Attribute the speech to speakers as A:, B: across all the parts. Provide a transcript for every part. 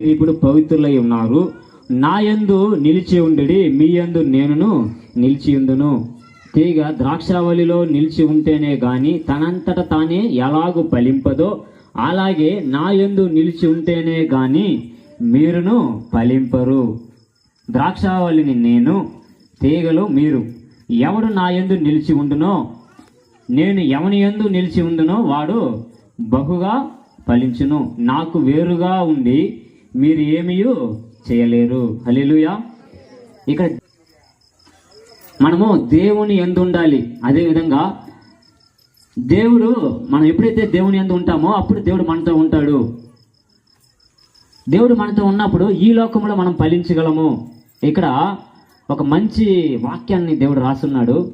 A: ఇప్పుడు పవిత్రులై ఉన్నారు. నా యందు నిలిచి ఉండడి మీ యందు నేనును నిలిచి ఉందును తీగ ద్రాక్షావళిలో నిలిచి ఉంటేనే గాని తనంతట తానే ఎలాగు ఫలింపదో అలాగే నా యందు నిలిచి ఉంటేనే గాని మీరును ఫలింపరు. ద్రాక్షావళిని నేను తీగలు మీరు. ఎవడు నా యందు నిలిచి ఉండునో నేను ఎవని యందు నిలిచి ఉండునో వాడు బహుగా ఫలించును. నాకు వేరుగా ఉండి మీరు ఏమీయూ చేయలేరు. హల్లెలూయా. ఇక్కడ మనము దేవుని ఎందు ఉండాలి. అదే విధంగా దేవుడు మనం ఎప్పుడైతే దేవుని ఎందు ఉంటామో అప్పుడు దేవుడు మనతో ఉంటాడు. దేవుడు మనతో ఉన్నప్పుడు ఈ లోకంలో మనం ఫలించగలము. ఇక్కడ ఒక మంచి వాక్యాన్ని దేవుడు రాస్తున్నాడు.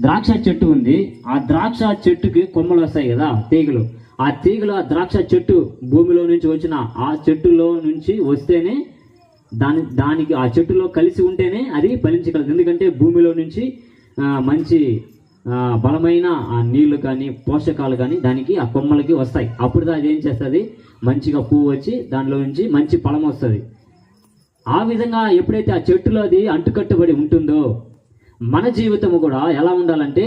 A: ద్రాక్ష చెట్టు ఉంది. ఆ ద్రాక్ష చెట్టుకి కొమ్మలు వస్తాయి కదా తీగలు. ఆ తీగలు ఆ ద్రాక్ష చెట్టు భూమిలో నుంచి వచ్చిన ఆ చెట్టులో నుంచి వస్తేనే దాని దానికి ఆ చెట్టులో కలిసి ఉంటేనే అది ఫలించగలదు. ఎందుకంటే భూమిలో నుంచి మంచి బలమైన ఆ నీళ్ళు కానీ పోషకాలు కానీ దానికి ఆ కొమ్మలకి వస్తాయి. అప్పుడు అది ఏం చేస్తుంది? మంచిగా పువ్వు వచ్చి దానిలో నుంచి మంచి ఫలం వస్తుంది. ఆ విధంగా ఎప్పుడైతే ఆ చెట్టులో అది అంటుకట్టుబడి ఉంటుందో మన జీవితము కూడా ఎలా ఉండాలంటే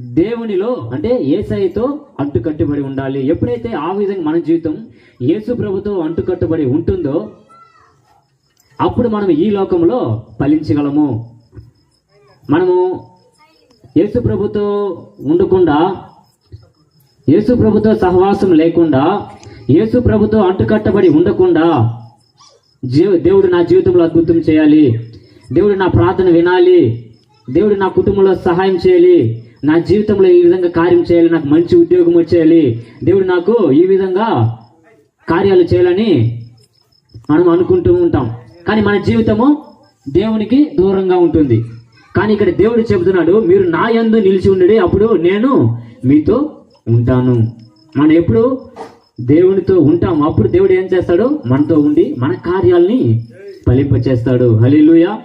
A: దేవునిలో అంటే ఏసైతో అంటుకట్టుబడి ఉండాలి. ఎప్పుడైతే ఆ విధంగా మన జీవితం యేసు ప్రభుతో అంటుకట్టుబడి ఉంటుందో అప్పుడు మనం ఈ లోకంలో ఫలించగలము. మనము యేసు ప్రభుతో ఉండకుండా యేసు ప్రభుతో సహవాసం లేకుండా యేసు ప్రభుతో అంటుకట్టబడి ఉండకుండా దేవుడు నా జీవితంలో అద్భుతం చేయాలి. దేవుడు నా ప్రార్థన వినాలి. దేవుడు నా కుటుంబంలో సహాయం చేయాలి. నా జీవితంలో ఈ విధంగా కార్యం చేయాలి నాకు మంచి ఉద్యోగం వచ్చేయాలి. దేవుడు నాకు ఈ విధంగా కార్యాలు చేయాలని మనం అనుకుంటూ ఉంటాం. కానీ మన జీవితము దేవునికి దూరంగా ఉంటుంది. కానీ ఇక్కడ దేవుడు చెబుతున్నాడు మీరు నా యందు నిలిచి ఉండడి అప్పుడు నేను మీతో ఉంటాను. మనం ఎప్పుడు దేవునితో ఉంటాం అప్పుడు దేవుడు ఏం చేస్తాడు? మనతో ఉండి మన కార్యాలని ఫలింపచేస్తాడు. హల్లెలూయా.